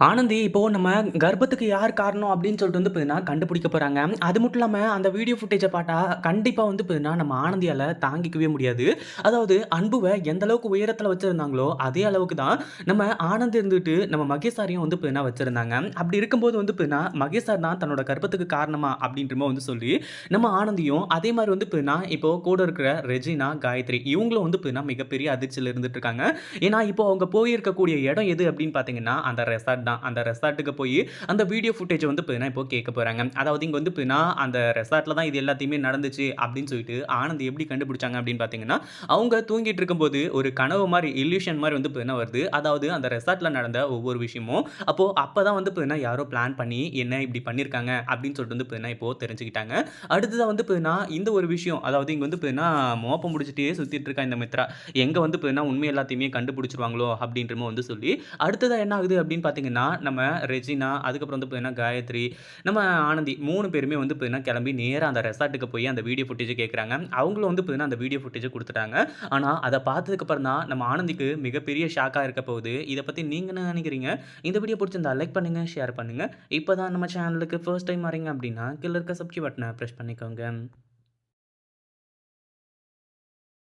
ஆனந்தி இப்போது நம்ம கர்ப்பத்துக்கு யார் காரணம் அப்படின்னு சொல்லிட்டு வந்து பார்த்தீங்கன்னா கண்டுபிடிக்க போகிறாங்க அது மட்டும் இல்லாமல் அந்த வீடியோ ஃபுட்டேஜை பார்த்தா கண்டிப்பாக வந்து பார்த்தீங்கன்னா, நம்ம ஆனந்தியால் தாங்கிக்கவே முடியாது. அதாவது அன்புவை எந்த அளவுக்கு உயரத்தில் வச்சுருந்தாங்களோ அதே அளவுக்கு தான் நம்ம ஆனந்த் இருந்துட்டு நம்ம மகேஷாரையும் வந்து பார்த்தீங்கன்னா வச்சுருந்தாங்க அப்படி இருக்கும்போது வந்து பார்த்தீங்கன்னா, மகேஷார் தான் தன்னோட கர்ப்பத்துக்கு காரணமா அப்படின்ற வந்து சொல்லி, நம்ம ஆனந்தியும் அதே மாதிரி வந்து பார்த்தீங்கன்னா, இப்போ கூட இருக்கிற ரெஜினா, காயத்ரி இவங்களும் வந்து பார்த்தீங்கன்னா, மிகப்பெரிய அதிர்ச்சியில் இருந்துட்டு இருக்காங்க. ஏன்னா, இப்போ அவங்க போயிருக்கக்கூடிய இடம் எது அப்படின்னு பார்த்தீங்கன்னா, அந்த ரெசார்ட் தான். அந்த ரெசார்ட்டுக்கு போய் அந்த வீடியோ ஃபுட்டேஜ் வந்து பார்த்தீங்கன்னா, இப்போ கேட்க போகிறாங்க அதாவது இங்கே வந்து பார்த்தீங்கன்னா, அந்த ரெசார்ட்டில் தான் இது எல்லாத்தையுமே நடந்துச்சு அப்படின்னு சொல்லிட்டு ஆனந்த் எப்படி கண்டுபிடிச்சாங்க அப்படின்னு பார்த்தீங்கன்னா, அவங்க தூங்கிட்டு இருக்கும்போது ஒரு கனவு மாதிரி இல்யூஷன் மாதிரி வந்து பார்த்தீங்கன்னா வருது. அதாவது அந்த ரெசார்ட்டில் நடந்த ஒவ்வொரு விஷயமும் அப்போ தான் வந்து பார்த்தீங்கன்னா, யாரோ பிளான் பண்ணி என்ன இப்படி பண்ணியிருக்காங்க அப்படின்னு சொல்லிட்டு வந்து பார்த்தீங்கன்னா, இப்போது தெரிஞ்சுக்கிட்டாங்க. அடுத்ததாக வந்து பார்த்தீங்கன்னா, இந்த ஒரு விஷயம் அதாவது இங்கே வந்து பார்த்தீங்கன்னா, மோப்பம் முடிச்சுட்டே சுற்றிட்டு இருக்கா இந்த மித்ரா. எங்கே வந்து பார்த்தீங்கன்னா, உண்மை எல்லாத்தையுமே கண்டுபிடிச்சிருவாங்களோ அப்படின்றமோ வந்து சொல்லி, அடுத்ததாக என்ன ஆகுது அப்படின்னு பார்த்தீங்கன்னா, நம்ம ரெஜினா, அதுக்கப்புறம் வந்து பார்த்தீங்கன்னா, காயத்ரி, நம்ம ஆனந்தி மூணு பேருமே வந்து பார்த்தீங்கன்னா, கிளம்பி நேராக அந்த ரெசார்ட்டுக்கு போய் அந்த வீடியோ ஃபுட்டேஜ் கேட்குறாங்க. அவங்களும் வந்து பார்த்தீங்கன்னா, அந்த வீடியோ ஃபுட்டேஜ் கொடுத்துட்டாங்க ஆனால் அதை பார்த்ததுக்கப்புறம் தான் நம்ம ஆனந்திக்கு மிகப்பெரிய ஷாக்காக இருக்க போகுது. இதை பற்றி நீங்கள் என்ன நினைக்கிறீங்க? இந்த வீடியோ பிடிச்சிருந்தா லைக் பண்ணுங்கள் ஷேர் பண்ணுங்கள் இப்போ தான் நம்ம சேனலுக்கு ஃபர்ஸ்ட் டைம் வரீங்க அப்படின்னா, கீழே இருக்க சப்ஸ்கிரைப் பட்டனை ப்ரெஸ் பண்ணிக்கோங்க.